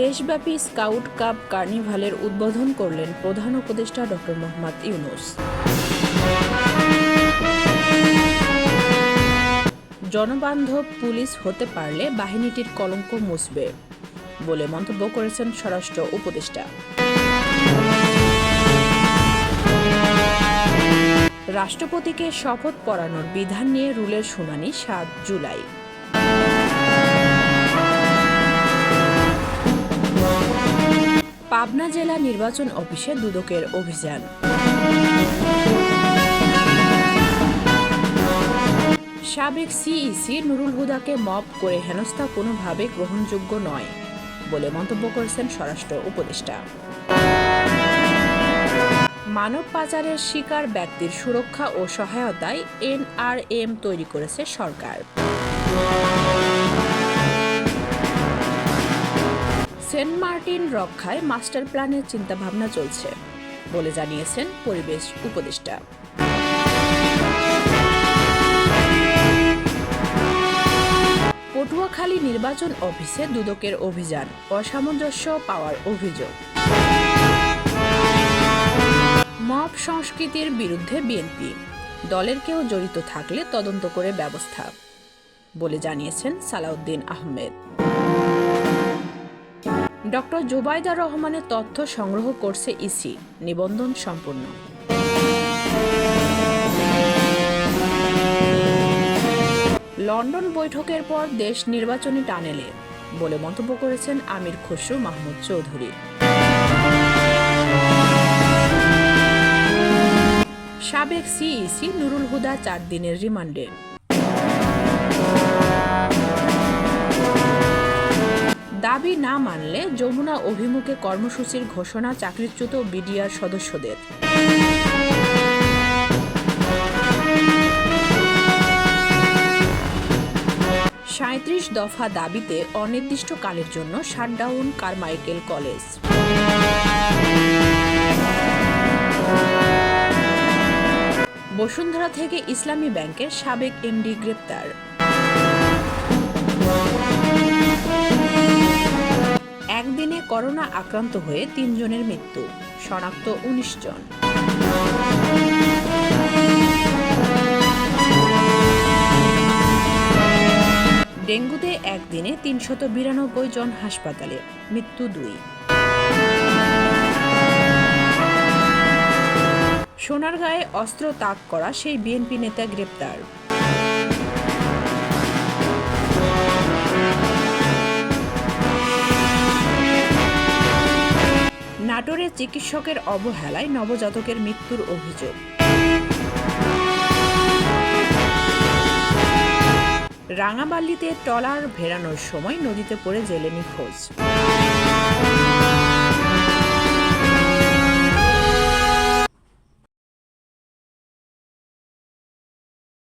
দেশব্যাপী scout cup কার্নিভালের উদ্বোধন করলেন প্রধান উপদেষ্টা ডক্টর মোহাম্মদ ইউনুস। জনবান্ধব পুলিশ হতে পারলে বাহিনীটির কলঙ্ক মুছবে বলে মন্তব্য করেছেন স্বরাষ্ট্র উপদেষ্টা। রাষ্ট্রপতিকে শপথ পড়ানোর বিধান নিয়ে রুলের শুনানি সাত জুলাই। পাবনা জেলা নির্বাচন অফিসে দুদকের অভিযান। সাবেক সিইসি নুরুল হুদাকে মব করে হেনস্থা কোনোভাবে গ্রহণযোগ্য নয় বলে মন্তব্য করেছেন স্বরাষ্ট্র উপদেষ্টা। মানব পাচারের শিকার ব্যক্তির সুরক্ষা ও সহায়তায় এনআরএম তৈরি করেছে সরকার। সেন্ট মার্টিন রক্ষায় মাস্টার প্ল্যানের চিন্তাভাবনা চলছে, বলে জানিয়েছেন পরিবেশ উপদেষ্টা। পটুয়াখালী নির্বাচন অফিসে দুদকের অভিযান, অসামঞ্জস্য পাওয়ার অভিযোগ। মব সংস্কৃতির বিরুদ্ধে বিএনপি, দলের কেউ জড়িত থাকলে তদন্ত করে ব্যবস্থা, বলে জানিয়েছেন সালাউদ্দিন আহমেদ। ডক্টর জুবাইদা রহমানের তথ্য সংগ্রহ করছে ইসি। নিবন্ধন সম্পূর্ণ। লন্ডন বৈঠকের পর দেশ নির্বাচনী টানেলে বলে মন্তব্য করেছেন আমির খসরু মাহমুদ চৌধুরী। সাবেক সিইসি নুরুল হুদা চার দিনের রিমান্ডে। দাবি না মানলে যমুনা অভিমুখে কর্মসূচির ঘোষণা চাকরিচ্যুত বিডিআর সদস্যদের। সাঁত্রিশ দফা দাবিতে অনির্দিষ্টকালের জন্য শাটডাউন কারমাইকেল কলেজ। বসুন্ধরা থেকে ইসলামী ব্যাংকের সাবেক এমডি গ্রেপ্তার। আক্রান্ত হয়ে তিনজনের মৃত্যু, শনাক্ত উনিশ জন। ডেঙ্গুতে একদিনে তিনশত বিরানব্বই জন হাসপাতালে, মৃত্যু দুই। সোনারগাঁয়ে অস্ত্র তাক করা সেই বিএনপি নেতা গ্রেপ্তার। চিকিৎসকের অবহেলায় নবজাতকের মৃত্যুর অভিযোগ। রাঙাবাল্লিতে ট্রলার ভেড়ানোর সময় নদীতে পড়ে জেলে নিখোঁজ